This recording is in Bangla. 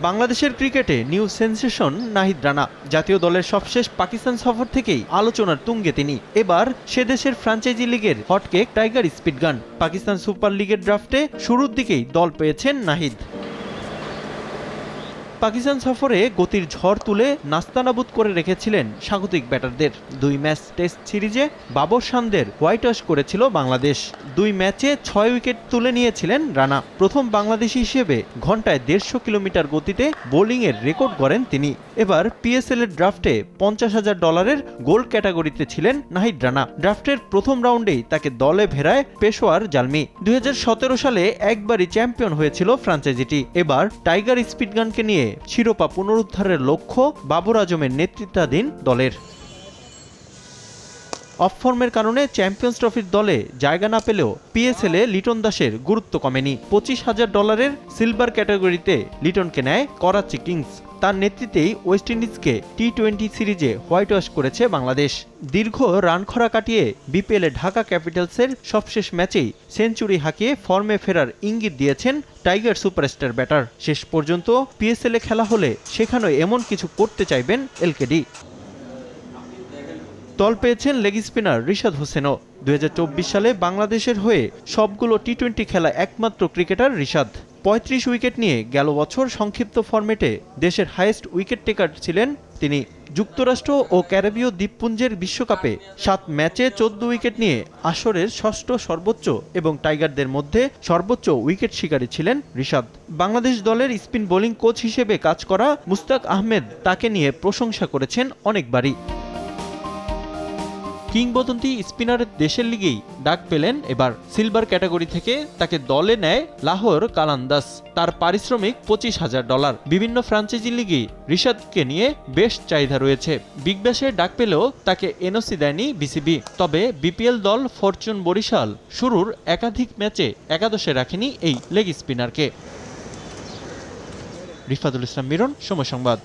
বাংলাদেশের ক্রিকেটে নিউ সেন্সেশন নাহিদ রানা। জাতীয় দলের সবশেষ পাকিস্তান সফর থেকেই আলোচনার তুঙ্গে তিনি। এবার সে দেশের ফ্রাঞ্চাইজি লিগের হটকেক টাইগার স্পিড গান পাকিস্তান সুপার লিগের ড্রাফটে শুরুর দিকেই দল পেয়েছেন নাহিদ। পাকিস্তান সফরে গতির ঝড় তুলে নাস্তানাবুদ করে রেখেছিলেন স্বাগতিক ব্যাটারদের। দুই ম্যাচ টেস্ট সিরিজে বাবর শানদের হোয়াইট ওয়াশ করেছিল বাংলাদেশ। দুই ম্যাচে ছয় উইকেট তুলে নিয়েছিলেন রানা। প্রথম বাংলাদেশি হিসেবে ঘন্টায় দেড়শো কিলোমিটার গতিতে বোলিংয়ের রেকর্ড গড়েন তিনি। এবার পিএসএল এর ড্রাফটে পঞ্চাশ হাজার ডলারের গোল্ড ক্যাটাগরিতে ছিলেন নাহিদ রানা। ড্রাফটের প্রথম রাউন্ডেই তাকে দলে ভেড়ায় পেশোয়ার জালমি। দুই হাজার সতেরো সালে একবারই চ্যাম্পিয়ন হয়েছিল ফ্রাঞ্চাইজিটি। এবার টাইগার স্পিডগানকে নিয়ে শিরোপা পুনরুদ্ধারের লক্ষ্য বাবর আজমের নেতৃত্বাধীন দলের। অফ ফর্মের কারণে চ্যাম্পিয়ন্স ট্রফির দলে জায়গা না পেলেও পিএসএল লিটন দাসের গুরুত্ব কমেনি। পঁচিশ হাজার ডলারের সিলভার ক্যাটাগরিতে লিটনকে নেয় করাচি কিংস। তার নেতৃত্বেই ওয়েস্ট ইন্ডিজকে টি টোয়েন্টি সিরিজে হোয়াইট ওয়াশ করেছে বাংলাদেশ। দীর্ঘ রান খরা কাটিয়ে বিপিএলে ঢাকা ক্যাপিটালসের সবশেষ ম্যাচেই সেঞ্চুরি হাঁকিয়ে ফর্মে ফেরার ইঙ্গিত দিয়েছেন টাইগার সুপারস্টার ব্যাটার। শেষ পর্যন্ত পিএসএল খেলা হলে সেখানে এমন কিছু করতে চাইবেন এলকেডি। দল পেয়েছেন লেগ স্পিনার রিশাদ হোসেনও। দুই হাজার চব্বিশ সালে বাংলাদেশের হয়ে সবগুলো টি টোয়েন্টি খেলা একমাত্র ক্রিকেটার রিশাদ। পঁয়ত্রিশ উইকেট নিয়ে গেল বছর সংক্ষিপ্ত ফরম্যাটে দেশের হাইয়েস্ট উইকেট টেকার ছিলেন তিনি। যুক্তরাষ্ট্র ও ক্যারিবীয় দ্বীপপুঞ্জের বিশ্বকাপে সাত ম্যাচে চোদ্দ উইকেট নিয়ে আসরের ষষ্ঠ সর্বোচ্চ এবং টাইগারদের মধ্যে সর্বোচ্চ উইকেট শিকারী ছিলেন রিশাদ। বাংলাদেশ দলের স্পিন বোলিং কোচ হিসেবে কাজ করা মুস্তাক আহমেদ তাকে নিয়ে প্রশংসা করেছেন অনেকবারই। কিংবদন্তি স্পিনারের দেশের লিগেই ডাক পেলেন এবার সিলভার ক্যাটাগরি থেকে তাকে দলে নেয় লাহোর কালান্দাস। তার পারিশ্রমিক পঁচিশ হাজার ডলার। বিভিন্ন ফ্রাঞ্চাইজি লিগে রিশাদকে নিয়ে বেশ চাহিদা রয়েছে। বিগ ব্যাশে ডাক পেলেও তাকে এনওসি দেয়নি বিসিবি। তবে বিপিএল দল ফরচুন বরিশাল শুরুর একাধিক ম্যাচে একাদশে রাখেনি এই লেগ স্পিনারকে। রিফাদুল ইসলাম মিরন, সময় সংবাদ।